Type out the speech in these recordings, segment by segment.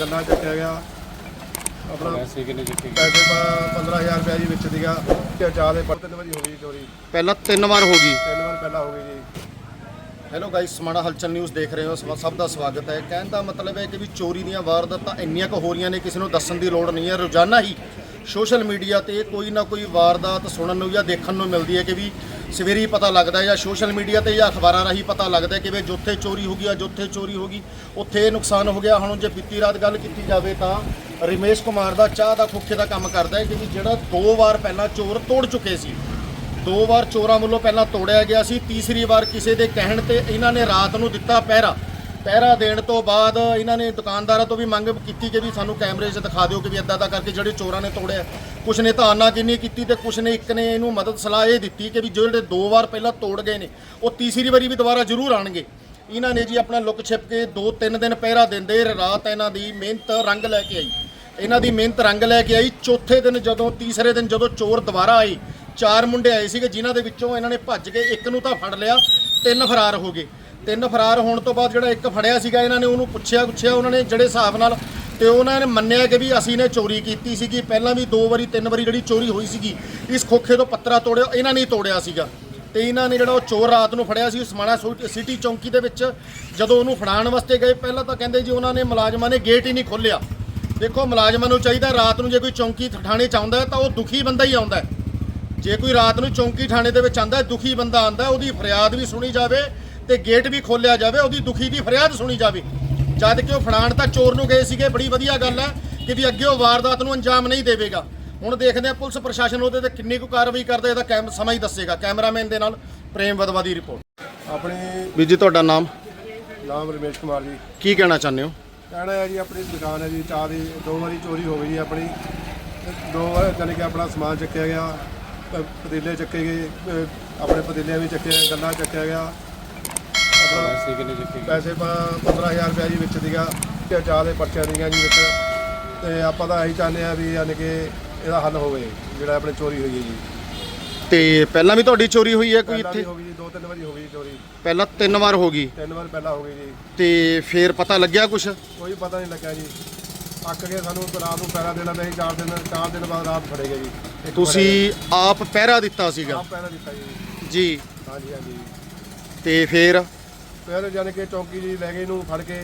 ਗੰਨਾ ਚੱਕਿਆ ਗਿਆ। ਆਪਣਾ ਪੈਸੇ ਕਿੰਨੇ ਚੱਕੇ ਪੈਸੇ 15000 ਰੁਪਏ ਜੀ ਵਿੱਚ ਸੀਗਾ। ਤੇ ਚਾਹ ਦੇ ਪਰ ਤਿੰਨ ਵਾਰੀ ਹੋ ਗਈ ਚੋਰੀ। ਪਹਿਲਾਂ ਤਿੰਨ ਵਾਰ ਹੋ ਗਈ। ਤਿੰਨ ਵਾਰ ਪਹਿਲਾਂ ਹੋ ਗਈ ਜੀ। ਹੈਲੋ ਗਾਇਸ ਸਮਾਣਾ ਹਲਚਲ ਨਿਊਜ਼ ਦੇਖ ਰਹੇ ਹੋ। ਸਭ ਸਭ ਦਾ ਸਵਾਗਤ ਹੈ। ਕਹਿਣ ਦਾ ਮਤਲਬ ਹੈ ਕਿ ਵੀ ਚੋਰੀ ਦੀਆਂ ਵਾਰਦਾਤਾਂ ਇੰਨੀਆਂ ਕੁ ਹੋ ਰਹੀਆਂ ਨੇ ਕਿਸੇ ਨੂੰ ਦੱਸਣ ਦੀ ਲੋੜ ਨਹੀਂ ਹੈ। ਰੋਜ਼ਾਨਾ ਹੀ ਸੋਸ਼ਲ ਮੀਡੀਆ ਤੇ ਕੋਈ ਨਾ ਕੋਈ ਵਾਰਦਾਤ ਸੁਣਨ ਨੂੰ ਜਾਂ ਦੇਖਣ ਨੂੰ ਮਿਲਦੀ ਹੈ ਕਿ ਵੀ ਸਵੇਰੇ ਪਤਾ ਲੱਗਦਾ ਹੈ ਜਾਂ ਸੋਸ਼ਲ ਮੀਡੀਆ ਤੇ ਜਾਂ ਅਖਬਾਰਾਂ ਰਾਹੀਂ ਪਤਾ ਲੱਗਦਾ ਕਿ ਵੀ ਜੋਥੇ ਚੋਰੀ ਹੋ ਗਈ ਆ, ਜੋਥੇ ਚੋਰੀ ਹੋ ਗਈ, ਉੱਥੇ ਇਹ ਨੁਕਸਾਨ ਹੋ ਗਿਆ। ਹੁਣ ਜੇ ਬੀਤੀ ਰਾਤ ਗੱਲ ਕੀਤੀ ਜਾਵੇ ਤਾਂ ਰਮੇਸ਼ ਕੁਮਾਰ ਦਾ ਚਾਹ ਦਾ ਖੋਖੇ ਦਾ ਕੰਮ ਕਰਦਾ ਹੈ ਕਿ ਵੀ ਜਿਹੜਾ ਦੋ ਵਾਰ ਪਹਿਲਾਂ ਚੋਰ ਤੋੜ ਚੁੱਕੇ ਸੀ। ਦੋ ਵਾਰ ਚੋਰਾਂ ਵੱਲੋਂ ਪਹਿਲਾਂ ਤੋੜਿਆ ਗਿਆ ਸੀ, ਤੀਸਰੀ ਵਾਰ ਕਿਸੇ ਦੇ ਕਹਿਣ ਤੇ ਇਹਨਾਂ ਨੇ ਰਾਤ ਨੂੰ ਦਿੱਤਾ ਪਹਿਰਾ। ਪਹਿਰਾ ਦੇਣ ਤੋਂ ਬਾਅਦ ਇਹਨਾਂ ਨੇ ਦੁਕਾਨਦਾਰਾਂ ਤੋਂ ਵੀ ਮੰਗ ਕੀਤੀ ਕਿ ਵੀ ਸਾਨੂੰ ਕੈਮਰੇ 'ਚ ਦਿਖਾ ਦਿਓ ਕਿ ਵੀ ਇਦਾਂ ਦਾ ਕਰਕੇ ਜਿਹੜੇ ਚੋਰਾਂ ਨੇ ਤੋੜਿਆ। ਕੁਛ ਨੇ ਤਾਂ ਆਨਾਕਾਨੀ ਕੀਤੀ ਤੇ ਕੁਛ ਨੇ ਇੱਕ ਨੇ ਇਹਨੂੰ ਮਦਦ ਸਲਾਹ ਇਹ ਦਿੱਤੀ ਕਿ ਵੀ ਜਿਹੜੇ ਦੋ ਵਾਰ ਪਹਿਲਾਂ ਤੋੜ ਗਏ ਨੇ, ਉਹ ਤੀਸਰੀ ਵਾਰੀ ਵੀ ਦੁਬਾਰਾ ਜ਼ਰੂਰ ਆਣਗੇ। ਇਹਨਾਂ ਨੇ ਜੀ ਆਪਣਾ ਲੁੱਕ ਛਿਪ ਕੇ ਦੋ ਤਿੰਨ ਦਿਨ ਪਹਿਰਾ ਦਿੰਦੇ ਰਾਤ ਇਹਨਾਂ ਦੀ ਮਿਹਨਤ ਰੰਗ ਲੈ ਕੇ ਆਈ। ਇਹਨਾਂ ਦੀ ਮਿਹਨਤ ਰੰਗ ਲੈ ਕੇ ਆਈ। ਚੌਥੇ ਦਿਨ ਜਦੋਂ, ਤੀਸਰੇ ਦਿਨ ਜਦੋਂ ਚੋਰ ਦੁਬਾਰਾ ਆਏ, ਚਾਰ ਮੁੰਡੇ ਆਏ ਸੀਗੇ ਜਿਨ੍ਹਾਂ ਦੇ ਵਿੱਚੋਂ ਇਹਨਾਂ ਨੇ ਭੱਜ ਕੇ ਇੱਕ ਨੂੰ ਤਾਂ ਫੜ ਲਿਆ, ਤਿੰਨ ਫਰਾਰ ਹੋ ਗਏ। ਤਿੰਨ ਫਰਾਰ ਹੋਣ ਤੋਂ ਬਾਅਦ ਜਿਹੜਾ ਇੱਕ ਫੜਿਆ ਸੀਗਾ, ਇਹਨਾਂ ਨੇ ਉਹਨੂੰ ਪੁੱਛਿਆ ਪੁੱਛਿਆ ਉਹਨਾਂ ਨੇ ਜਿਹੜੇ ਹਿਸਾਬ ਨਾਲ ਤੇ ਉਹਨਾਂ ਨੇ ਮੰਨਿਆ ਕਿ ਵੀ ਅਸੀਂ ਨੇ ਚੋਰੀ ਕੀਤੀ ਸੀਗੀ। ਪਹਿਲਾਂ ਵੀ ਦੋ ਵਾਰੀ, ਤਿੰਨ ਵਾਰੀ ਜਿਹੜੀ ਚੋਰੀ ਹੋਈ ਸੀਗੀ, ਇਸ ਖੋਖੇ ਤੋਂ ਪੱਤਰਾ ਤੋੜਿਆ, ਇਹਨਾਂ ਨੇ ਤੋੜਿਆ ਸੀਗਾ। ਤੇ ਇਹਨਾਂ ਨੇ ਜਿਹੜਾ ਉਹ ਚੋਰ ਰਾਤ ਨੂੰ ਫੜਿਆ ਸੀ ਸਮਾਣਾ ਸੋ- ਸਿਟੀ ਚੌਂਕੀ ਦੇ ਵਿੱਚ, ਜਦੋਂ ਉਹਨੂੰ ਫੜਾਉਣ ਵਾਸਤੇ ਗਏ, ਪਹਿਲਾਂ ਤਾਂ ਕਹਿੰਦੇ ਜੀ ਉਹਨਾਂ ਨੇ ਮੁਲਾਜ਼ਮਾਂ ਨੇ ਗੇਟ ਹੀ ਨਹੀਂ ਖੋਲ੍ਹਿਆ। ਦੇਖੋ, ਮੁਲਾਜ਼ਮਾਂ ਨੂੰ ਚਾਹੀਦਾ ਰਾਤ ਨੂੰ ਜੇ ਕੋਈ ਚੌਂਕੀ ਥਾਣੇ ਚ ਆਉਂਦਾ ਤਾਂ ਉਹ ਦੁਖੀ ਬੰਦਾ ਹੀ ਆਉਂਦਾ ਜੇ ਕੋਈ ਰਾਤ ਨੂੰ ਚੌਂਕੀ ਥਾਣੇ ਦੇ ਵਿੱਚ ਆਂਦਾ ਦੁਖੀ ਬੰਦਾ ਆਂਦਾ ਉਹਦੀ ਫਰਿਆਦ ਵੀ ਸੁਣੀ ਜਾਵੇ ਤੇ ਗੇਟ ਵੀ ਖੋਲਿਆ ਜਾਵੇ ਉਹਦੀ ਦੁਖੀ ਦੀ ਫਰਿਆਦ ਸੁਣੀ ਜਾਵੇ। ਜਦ ਕਿ ਉਹ ਫੜਾਣ ਤਾਂ ਚੋਰ ਨੂੰ ਗਏ ਸੀਗੇ ਬੜੀ ਵਧੀਆ ਗੱਲ ਹੈ ਕਿ ਵੀ ਅੱਗੇ ਉਹ ਵਾਰਦਾਤ ਨੂੰ ਅੰਜਾਮ ਨਹੀਂ ਦੇਵੇਗਾ। ਹੁਣ ਦੇਖਦੇ ਆ ਪੁਲਿਸ ਪ੍ਰਸ਼ਾਸਨ ਉਹਦੇ ਤੇ ਕਿੰਨੀ ਕੁ ਕਾਰਵਾਈ ਕਰਦਾ ਇਹਦਾ ਕੈਮ ਸਮਾਂ ਹੀ ਦੱਸੇਗਾ। ਕੈਮਰਾਮੈਨ ਦੇ ਨਾਲ ਪ੍ਰੇਮ ਵਦਵਾ ਦੀ ਰਿਪੋਰਟ। ਆਪਣੀ ਵੀਰ ਜੀ ਤੁਹਾਡਾ ਨਾਮ? ਨਾਮ ਰਮੇਸ਼ ਕੁਮਾਰ ਜੀ। ਕੀ ਕਹਿਣਾ ਚਾਹੁੰਦੇ ਹੋ? ਕਹਿਣਾ ਹੈ ਜੀ ਆਪਣੀ ਦੁਕਾਨ ਹੈ ਜੀ ਚਾਹ ਦੀ ਦੋ ਵਾਰੀ ਚੋਰੀ ਹੋ ਗਈ ਜੀ ਆਪਣੀ। ਤੇ ਦੋ ਵਾਰ ਜਾਣੀ ਕਿ ਆਪਣਾ ਸਮਾਨ ਚੱਕਿਆ ਗਿਆ ਪ- ਪਤੀਲੇ ਚੱਕੇ ਗਏ ਅ, ਆਪਣੇ ਪਤੀਲੇ ਵੀ ਗਿਆ ਗੰਨਾ ਚੱਕਿਆ ਗਿਆ। ਪੈਸੇ ਕਿੰਨੇ ਚੱਕੇ ਪੈਸੇ 15000 ਰੁਪਏ ਜੀ ਵਿੱਚ ਸੀਗਾ ਤੇ ਚਾਹ ਦੇ ਪਰਚਿਆਂ ਦੀਆਂ ਜੀ ਵਿੱਚ। ਤੇ ਆਪਾਂ ਤਾਂ ਇਹੀ ਚਾਹੁੰਦੇ ਆ ਵੀ ਯਾਨੀ ਕਿ ਇਹਦਾ ਹੱਲ ਹੋਵੇ ਜਿਹੜਾ ਆਪਣੇ ਚੋਰੀ ਹੋਈ ਹੈ ਜੀ। ਤੇ ਪਹਿਲਾਂ ਵੀ ਤੁਹਾਡੀ ਚੋਰੀ ਹੋਈ ਹੈ ਕੋਈ ਪਹਿਲਾਂ ਵੀ ਇੱਥੇ ਹੋ ਗਈ ਜੀ ਦੋ ਤਿੰਨ ਵਾਰੀ ਹੋ ਗਈ ਜੀ ਚੋਰੀ। ਪਹਿਲਾਂ ਤਿੰਨ ਵਾਰ ਹੋ ਗਈ? ਤਿੰਨ ਵਾਰ ਪਹਿਲਾਂ ਹੋ ਗਈ ਜੀ। ਤੇ ਫੇਰ ਪਤਾ ਲੱਗਿਆ ਕੁਛ? ਕੋਈ ਪਤਾ ਨਹੀਂ ਲੱਗਿਆ ਜੀ। ਅੱਕ ਕੇ ਸਾਨੂੰ ਰਾਤ ਨੂੰ ਪੈਰਾ ਦੇਣਾ ਪਿਆ ਸੀ ਚਾਰ ਦਿਨ ਚਾਰ ਦਿਨ ਬਾਅਦ ਰਾਤ ਫੜੇ ਗਏ ਜੀ। ਇੱਕ ਤੁਸੀਂ ਆਪ ਪਹਿਰਾ ਦਿੱਤਾ ਸੀਗਾ? ਆਪ ਪੈਰਾ ਦਿੱਤਾ ਜੀ। ਜੀ। ਹਾਂਜੀ ਹਾਂਜੀ। ਤੇ ਫੇਰ? ਫਿਰ ਜਾਨ ਕੇ ਚੌਂਕੀ ਜੀ ਲੈ ਗਏ ਇਹਨੂੰ ਫੜ ਕੇ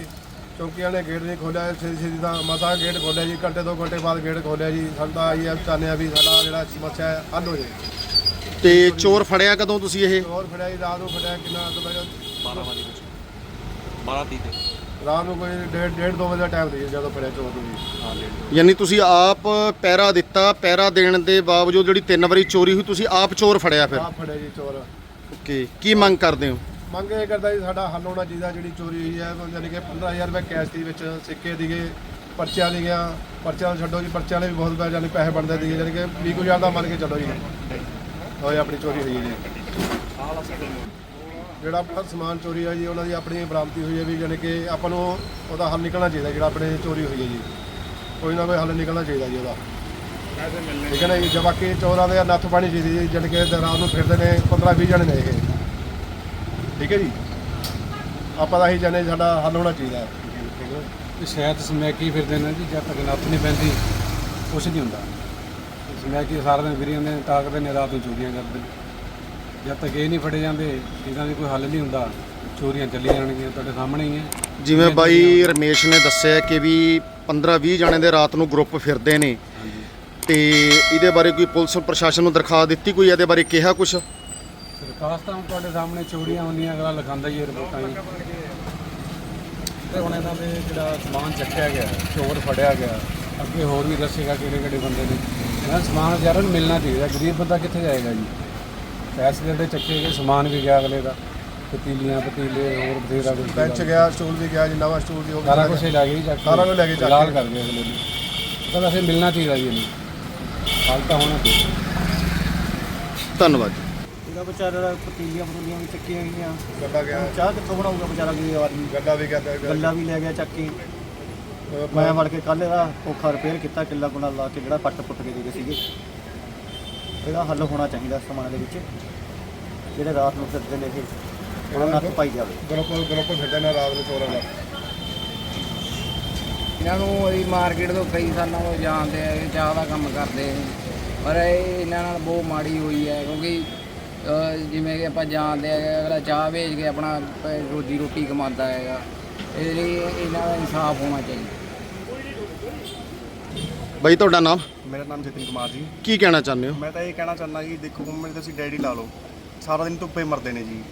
ਚੌਂਕੀਆਂ ਨੇ ਗੇਟ ਨਹੀਂ ਖੋਲਿਆ ਛੇਤੀ ਛੇਤੀ ਦਾ ਮਸਾ ਗੇਟ ਖੋਲਿਆ ਜੀ ਘੰਟੇ ਦੋ ਘੰਟੇ ਬਾਅਦ ਗੇਟ ਖੋਲਿਆ ਜੀ। ਸਾਡਾ ਇਹ ਚਾਹੁੰਦੇ ਆ ਵੀ ਸਾਡਾ ਜਿਹੜਾ ਸਮੱਸਿਆ ਹੈ ਹੱਲ ਹੋ ਜਾਏ। ਤੇ ਚੋਰ ਫੜਿਆ ਕਦੋਂ ਤੁਸੀਂ ਇਹ? ਹੋਰ ਫੜਿਆ ਜੀ ਰਾਤ ਨੂੰ ਫੜਿਆ ਕਿੰਨਾ ਵਜੇ? 12 ਵਜੇ ਕੁਝ 12 ਦੀ ਤੇ। ਰਾਤ ਨੂੰ ਕੋਈ ਡੇਢ ਡੇਢ ਦੋ ਵਜੇ ਦਾ ਟਾਈਮ ਸੀ ਜਦੋਂ ਫੜਿਆ ਚੋਰ ਨੂੰ ਜੀ। ਹਾਂ ਲੇਟ ਯਾਨੀ ਤੁਸੀਂ ਆਪ ਪਹਿਰਾ ਦਿੱਤਾ ਪਹਿਰਾ ਦੇਣ ਦੇ ਬਾਵਜੂਦ ਜਿਹੜੀ ਤਿੰਨ ਵਾਰੀ ਚੋਰੀ ਹੋਈ ਤੁਸੀਂ ਆਪ ਚੋਰ ਫੜਿਆ ਫਿਰ? ਆਪ ਫੜਿਆ ਜੀ ਚੋਰ। ਓਕੇ ਕੀ ਮੰਗ ਕਰਦੇ ਹੋ? ਮੰਗ ਇਹ ਕਰਦਾ ਜੀ ਸਾਡਾ ਹੱਲ ਹੋਣਾ ਚਾਹੀਦਾ, ਜਿਹੜੀ ਚੋਰੀ ਹੋਈ ਹੈ ਯਾਨੀ ਕਿ 15000 ਰੁਪਏ ਕੈਸ਼ ਦੀ ਵਿੱਚ ਸਿੱਕੇ ਦੀਗੇ, ਪਰਚਿਆਂ ਦੀਆਂ ਪਰਚਿਆਂ ਨੂੰ ਛੱਡੋ ਜੀ, ਪਰਚਿਆਂ ਵਾਲੇ ਵੀ ਬਹੁਤ ਪੈ ਜਾਨੀ ਪੈਸੇ ਬਣਦੇ ਦੀਗੇ, ਯਾਨੀ ਕਿ 20000 ਦਾ ਮੰਨ ਕੇ ਚੱਲੋ ਜੀ। ਹੋਏ ਆਪਣੀ ਚੋਰੀ ਹੋਈ ਹੈ ਜੀ। ਜਿਹੜਾ ਆਪਣਾ ਸਮਾਨ ਚੋਰੀ ਹੋਇਆ ਜੀ, ਉਹਨਾਂ ਦੀ ਆਪਣੀ ਬਰਾਮਦੀ ਹੋਈ ਹੈ ਵੀ, ਯਾਨੀ ਕਿ ਆਪਾਂ ਨੂੰ ਉਹਦਾ ਹੱਲ ਨਿਕਲਣਾ ਚਾਹੀਦਾ, ਜਿਹੜਾ ਆਪਣੇ ਚੋਰੀ ਹੋਈ ਹੈ ਜੀ। ਕੋਈ ਨਾ ਕੋਈ ਹੱਲ ਨਿਕਲਣਾ ਚਾਹੀਦਾ ਜੀ ਉਹਦਾ। ਠੀਕ ਹੈ ਨਾ ਜੀ, ਜੇ ਬਾਕੀ ਚੋਰਾਂ ਦੇ ਨੱਥ ਪਾਣੀ ਚਾਹੀਦੀ ਜੀ ਜਾਣੀ ਕਿ ਰਾਤ ਨੂੰ ਫਿਰਦੇ ਨੇ 15 20 ਜਣੇ ਨੇ ਇਹ। ਠੀਕ ਹੈ ਜੀ? ਆਪਾਂ ਤਾਂ ਇਹੀ ਚਾਹੁੰਦੇ ਸਾਡਾ ਹੱਲ ਹੋਣਾ ਚਾਹੀਦਾ ਹੈ। ਠੀਕ ਹੈ ਤੇ ਸ਼ਾਇਦ ਸਮੈਕੀ ਫਿਰਦੇ ਨੇ ਜੀ ਜਦ ਤੱਕ ਨੱਥ ਨਹੀਂ ਪੈਂਦੀ ਕੁਛ ਨਹੀਂ ਹੁੰਦਾ। ਸਮੈਕੀ ਸਾਰਾ ਦਿਨ ਫਿਰੀ ਜਾਂਦੇ ਨੇ ਤਾਕਦੇ ਨੇ ਰਾਤ ਨੂੰ ਚੋਰੀਆਂ ਕਰਦੇ ਨੇ। ਜਦ ਤੱਕ ਇਹ ਨਹੀਂ ਫੜੇ ਜਾਂਦੇ ਇਹਨਾਂ ਦੀ ਕੋਈ ਹੱਲ ਨਹੀਂ ਹੁੰਦਾ। ਚੋਰੀਆਂ ਚੱਲੀ ਜਾਣਗੀਆਂ ਤੁਹਾਡੇ ਸਾਹਮਣੇ ਹੀ ਹੈ। ਜਿਵੇਂ ਬਾਈ ਰਮੇਸ਼ ਨੇ ਦੱਸਿਆ ਕਿ ਵੀ 15 20 ਜਣੇ ਦੇ ਰਾਤ ਨੂੰ ਗਰੁੱਪ ਫਿਰਦੇ ਨੇ। ਤੇ ਇਹਦੇ ਬਾਰੇ ਕੋਈ ਪੁਲਿਸ ਪ੍ਰਸ਼ਾਸਨ ਨੂੰ ਦਰਖਾਸਤ ਦਿੱਤੀ ਕੋਈ ਇਹਦੇ ਬਾਰੇ ਕਿਹਾ ਕੁਛ? ਦਰਖਾਸਤਾਂ ਹੁਣ ਤੁਹਾਡੇ ਸਾਹਮਣੇ ਚੋਰੀਆਂ ਹੁੰਦੀਆਂ ਅਗਲਾ ਲਿਖਾਉਂਦਾ ਹੀ ਹੈ ਰਿਪੋਰਟਾਂ ਹੀ ਤੇ ਹੁਣ ਇਹਨਾਂ ਦੇ ਜਿਹੜਾ ਸਮਾਨ ਚੱਕਿਆ ਗਿਆ ਚੋਰ ਫੜਿਆ ਗਿਆ ਅੱਗੇ ਹੋਰ ਵੀ ਦੱਸੇਗਾ ਕਿਹੜੇ ਕਿਹੜੇ ਬੰਦੇ ਨੇ। ਇਹਨਾਂ ਸਮਾਨ ਯਾਰਾਂ ਨੂੰ ਮਿਲਣਾ ਚਾਹੀਦਾ ਗਰੀਬ ਬੰਦਾ ਕਿੱਥੇ ਜਾਏਗਾ ਜੀ? ਪੈਸੇ ਦੇ ਚੱਕੇ ਗਏ ਸਮਾਨ ਵੀ ਗਿਆ ਅਗਲੇ ਦਾ ਪਤੀਲੀਆਂ ਪਤੀਲੇ ਹੋਰ ਬਥੇਰਾ ਕੁਝ ਬੈਂਚ ਗਿਆ ਸਟੂਲ ਵੀ ਗਿਆ ਜੀ ਨਵਾਂ ਸਟੂਲ ਵੀ ਉਹ ਵੀ ਸਾਰਾ ਲੈ ਕੁਝ। ਹੀ ਲੈ ਗਏ ਜੀ ਚੱਕ। ਸਾਰਾ ਕੁਝ ਲੈ ਕੇ ਚੱਕ ਲਾਲ। ਕਰ ਗਏ ਅਗਲੇ ਨੂੰ। ਤਾਂ ਵੈਸੇ ਮਿਲਣਾ ਚਾਹੀਦਾ ਜੀ ਇਹਨੂੰ। ਹਾਲ ਤਾਂ ਹੋਣਾ ਚਾਹੀਦਾ। ਧੰਨਵਾਦ ਇਹਦਾ ਵਿਚਾਰਾ ਪਤੀਲੀਆਂ ਪਤੀਲੀਆਂ ਵੀ ਚੱਕੀਆਂ ਗਈਆਂ ਗੱਡਾ ਗਿਆ। ਚਾਹ ਕਿੱਥੋਂ ਬਣਾਊਗਾ ਵਿਚਾਰਾ ਕੋਈ ਆਦਮੀ ਗੱਡਾ ਵੀ ਗਿਆ ਗੱਲਾ ਵੀ ਲੈ ਗਿਆ ਚੱਕ ਕੇ। ਮੈਂ ਫੜ ਕੇ ਕੱਲ ਇਹਦਾ ਕੋਖਾ ਰਿਪੇਅਰ ਕੀਤਾ ਕਿੱਲਾ ਗੁਣਾ ਲਾ ਕੇ ਜਿਹੜਾ ਪੱਟ ਪੁੱਟ ਕੇ ਦੇ ਗਏ ਸੀਗੇ। ਇਹਦਾ ਹੱਲ ਹੋਣਾ ਚਾਹੀਦਾ ਸਮਾਨ ਦੇ ਵਿੱਚ ਜਿਹੜੇ ਰਾਤ ਨੂੰ ਫਿਰਦੇ ਨੇ ਇਹ। ਉਹਨਾਂ ਨੱਥ ਪਾਈ ਜਾਵੇ। ਗਰੁੱਪ ਗਰੁੱਪ ਫਿਰਦੇ ਨੇ ਰਾਤ ਨੂੰ ਚੋਰਾਂ ਦਾ। ਇਹਨਾਂ ਨੂੰ ਅਸੀਂ ਮਾਰਕੀਟ ਤੋਂ ਕਈ ਸਾਲਾਂ ਤੋਂ ਜਾਣਦੇ ਆ ਇਹ ਚਾਹ ਦਾ ਕੰਮ ਕਰਦੇ ਆ। ਪਰ ਇਹ ਇਹਨਾਂ ਨਾਲ ਬਹੁਤ ਮਾੜੀ ਹੋਈ ਹੈ ਕਿਉਂਕਿ ਜਿਵੇਂ ਕਿ ਆਪਾਂ ਜਾਣਦੇ ਆ ਅਗਲਾ ਚਾਹ ਵੇਚ ਕੇ ਆਪਣਾ ਰੋਜੀ ਰੋਟੀ ਕਮਾਉਂਦਾ ਹੈਗਾ। ਇਹਦੇ ਲਈ ਇਹਨਾਂ ਦਾ ਇਨਸਾਫ ਹੋਣਾ ਚਾਹੀਦਾ। ਬਾਈ ਤੁਹਾਡਾ ਨਾਮ? ਮੇਰਾ ਨਾਮ ਜਤਿਨ ਕੁਮਾਰ ਜੀ। ਕੀ ਕਹਿਣਾ ਚਾਹੁੰਦੇ ਹੋ? ਮੈਂ ਤਾਂ ਇਹ ਕਹਿਣਾ ਚਾਹੁੰਦਾ ਕਿ ਦੇਖੋ ਮੇਰੇ ਤੁਸੀਂ ਡੈਡੀ ਲਾ ਲਓ। ਸਾਰਾ ਦਿਨ ਧੁੱਪੇ ਮਰਦੇ ਨੇ ਜੀ।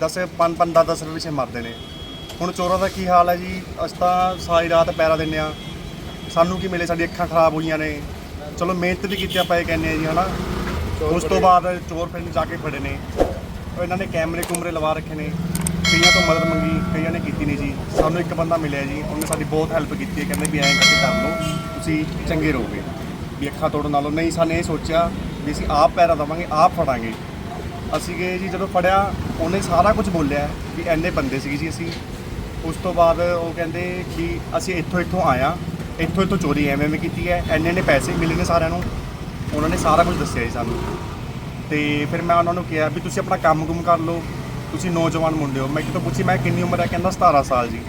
10 ਪੰਜ ਪੰਜ 10 10 ਰੁਪਏ ਪਿੱਛੇ ਮਰਦੇ ਨੇ। ਹੁਣ ਚੋਰਾਂ ਦਾ ਕੀ ਹਾਲ ਹੈ ਜੀ? ਅਸੀਂ ਤਾਂ ਸਾਰੀ ਰਾਤ ਪੈਰਾ ਦਿੰਦੇ ਆ ਸਾਨੂੰ ਕੀ ਮਿਲੇ? ਸਾਡੀ ਅੱਖਾਂ ਖਰਾਬ ਹੋਈਆਂ ਨੇ। ਚਲੋ ਮਿਹਨਤ ਵੀ ਕੀਤੀ ਆਪਾਂ ਇਹ ਕਹਿੰਦੇ ਆ ਜੀ ਹਨਾ? ਉਸ ਤੋਂ ਬਾਅਦ ਚੋਰ ਫਿਰ ਜਾ ਕੇ ਫੜੇ ਨੇ। ਉਹ ਇਹਨਾਂ ਨੇ ਕੈਮਰੇ ਕੁਮਰੇ ਲਵਾ ਰੱਖੇ ਨੇ। ਕਈਆਂ ਤੋਂ ਮਦਦ ਮੰਗੀ ਕਈਆਂ ਨੇ ਕੀਤੀ ਨਹੀਂ ਜੀ। ਸਾਨੂੰ ਇੱਕ ਬੰਦਾ ਮਿਲਿਆ ਜੀ ਉਹਨੇ ਸਾਡੀ ਬਹੁਤ ਹੈਲਪ ਕੀਤੀ ਹੈ। ਕਹਿੰਦੇ ਵੀ ਐਂ ਕਰਕੇ ਕਰ ਲਓ ਤੁਸੀਂ ਚੰਗੇ ਰਹੋਗੇ। ਵੀ ਅੱਖਾਂ ਤੋੜਨ ਨਾਲੋਂ ਨਹੀਂ ਸਾਨੂੰ ਇਹ ਸੋਚਿਆ ਵੀ ਅਸੀਂ ਆਪ ਪੈਰਾ ਦਵਾਂਗੇ ਆਪ ਫੜਾਂਗੇ। ਅਸੀਂ ਗਏ ਜੀ ਜਦੋਂ ਫੜਿਆ ਉਹਨੇ ਸਾਰਾ ਕੁਝ ਬੋਲਿਆ ਵੀ ਐਨੇ ਬੰਦੇ ਸੀਗੇ ਜੀ ਅਸੀਂ। ਉਸ ਤੋਂ ਬਾਅਦ ਉਹ ਕਹਿੰਦੇ ਕਿ ਅਸੀਂ ਇੱਥੋਂ ਇੱਥੋਂ ਆਇਆ। ਇੱਥੋਂ ਇੱਥੋਂ ਚੋਰੀ ਐਵੇਂ ਐਵੇਂ ਕੀਤੀ ਹੈ। ਐਨੇ ਨੇ ਪੈਸੇ ਮਿਲੇ ਨੇ ਸਾਰਿਆਂ ਨੂੰ। ਉਹਨਾਂ ਨੇ ਸਾਰਾ ਕੁਝ ਦੱਸਿਆ ਜੀ ਸਾਨੂੰ। ਤੇ ਫਿਰ ਮੈਂ ਉਹਨਾਂ ਨੂੰ ਕਿਹਾ ਵੀ ਤੁਸੀਂ ਆਪਣਾ ਕੰਮ ਕੁਮ ਕਰ ਲਓ ਤੁਸੀਂ ਨੌਜਵਾਨ ਮੁੰਡੇ ਹੋ। ਮੈਂ ਕਿਤੋਂ ਪੁੱਛੀ ਮੈਂ ਕਿੰਨੀ ਉਮਰ ਹੈ? ਕਹਿੰਦਾ 17 ਸਾਲ ਜੀ।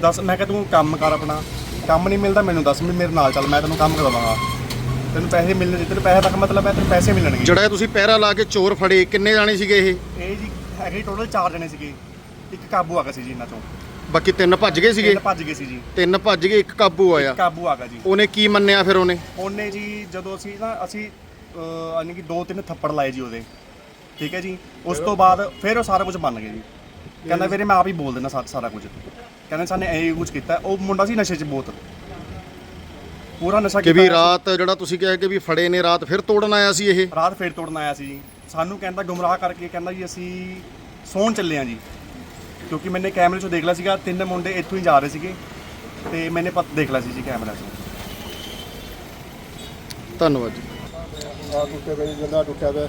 ਦੱਸ ਮੈਂ ਕਿਹਾ ਤੂੰ ਕੰਮ ਕਰ ਆਪਣਾ। ਕੰਮ ਨਹੀਂ ਮਿਲਦਾ ਮੈਨੂੰ ਦੱਸ ਵੀ ਮੇਰੇ ਨਾਲ ਚੱਲ ਮੈਂ ਤੈਨੂੰ ਕੰਮ ਕਰਵਾਵਾਂਗਾ ਤੈਨੂੰ ਪੈਸੇ ਮਿਲਣੇ ਤੈਨੂੰ ਪੈਸੇ ਤੱਕ ਮਤਲਬ ਹੈ ਤੈਨੂੰ ਪੈਸੇ ਮਿਲਣਗੇ। ਜਿਹੜਾ ਤੁਸੀਂ ਪਹਿਰਾ ਲਾ ਕੇ ਚੋਰ ਫੜੇ ਕਿੰਨੇ ਜਾਣੇ ਸੀਗੇ ਇਹ? ਇਹ ਜੀ ਹੈਗੇ ਟੋਟਲ 4 ਜਣੇ ਸੀਗੇ। ਇੱਕ ਕਾਬੂ ਆ ਗਿਆ ਸੀ ਜੀ ਇਹਨਾਂ ਚੋਂ। ਬਾਕੀ ਤਿੰਨ ਭੱਜ ਗਏ ਸੀਗੇ? ਤਿੰਨ ਭੱਜ ਗਏ ਸੀ ਜੀ। ਤਿੰਨ ਭੱਜ ਗਏ ਇੱਕ ਕਾਬੂ ਆਇਆ। ਕਾਬੂ ਆ ਗਿਆ ਜੀ। ਉਹਨੇ ਕੀ ਮੰਨਿਆ ਫਿਰ ਉਹਨੇ? ਉਹਨੇ ਜੀ ਜਦੋਂ ਅਸੀਂ ਨਾ ਅਸੀਂ ਯਾਨੀ ਕਿ ਦੋ ਤਿੰਨ ਥੱਪੜ ਲਾਏ ਜੀ ਉਹਦੇ। ਠੀਕ ਹੈ ਜੀ? ਉਸ ਤੋਂ ਬਾਅਦ ਫਿਰ ਉਹ ਸਾਰਾ ਕੁਝ ਮੰਨ ਗਿਆ ਜੀ। ਕਹਿੰਦਾ ਵੀਰੇ ਮੈਂ ਆਪ ਹੀ ਬੋਲ ਦਿੰਦਾ ਸਾ- ਸਾਰਾ ਕੁਝ। ਕਹਿੰਦੇ ਸਾਨੇ ਇਹ ਕੁਝ ਕੀਤਾ। ਉਹ ਮੁੰਡਾ ਸੀ ਨਸ਼ੇ 'ਚ ਬਹੁਤ। ਪੂਰਾ ਨਸ਼ਾ ਕਿ ਵੀ ਰਾਤ ਜਿਹੜਾ ਤੁਸੀਂ ਕਿਹਾ ਕਿ ਵੀ ਫੜੇ ਨੇ ਰਾਤ ਫਿਰ ਤੋੜਨ ਆਇਆ ਸੀ ਇਹ। ਰਾਤ ਫੇਰ ਤੋੜਨ ਆਇਆ ਸੀ ਜੀ। ਸਾਨੂੰ ਕਹਿੰਦਾ ਗੁੰਮਰਾਹ ਕਰਕੇ ਕਹਿੰਦਾ ਜੀ ਅਸੀਂ ਸੌਣ ਚੱਲੇ ਆ ਜੀ। ਕਿਉਂਕਿ ਮੈਨੇ ਕੈਮਰੇ 'ਚੋਂ ਦੇਖ ਲਿਆ ਸੀਗਾ ਤਿੰਨ ਮੁੰਡੇ ਇੱਥੋਂ ਹੀ ਜਾ ਰਹੇ ਸੀਗੇ ਤੇ ਮੈਨੇ ਪਤ ਦੇਖ ਲਿਆ ਸੀ ਜੀ ਕੈਮਰਾ 'ਚੋਂ। ਧੰਨਵਾਦ ਜੀ। ਆ ਟੁੱਟੇ ਪਏ ਜੀ, ਜੰਦਾ ਟੁੱਟਿਆ ਪਿਆ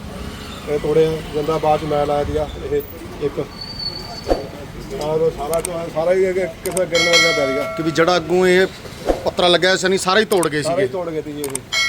ਇਹ ਤੋੜਿਆ ਜੰਦਾ ਬਾਅਦ ਚ ਮੈਂ ਲਾਇਆ ਦੀਆ ਇਹ ਇੱਕ। ਆਹ ਸਾਰਾ ਜੋ ਹੈ, ਸਾਰਾ ਹੀ ਇਹ ਕਿਸੇ ਗਿਰਨ ਵਰਗਾ ਪੈ ਗਿਆ। ਕਿ ਵੀ ਜਿਹੜਾ ਅੱਗੋਂ ਇਹ ਪੱਤਰਾ ਲੱਗਿਆ ਸੀ ਨਹੀਂ ਸਾਰਾ ਹੀ ਤੋੜ ਗਏ ਸਾਰਾ ਸੀਗੇ। ਹੀ ਤੋੜ ਗਏ ਤੀ ਜੀ ਇਹ।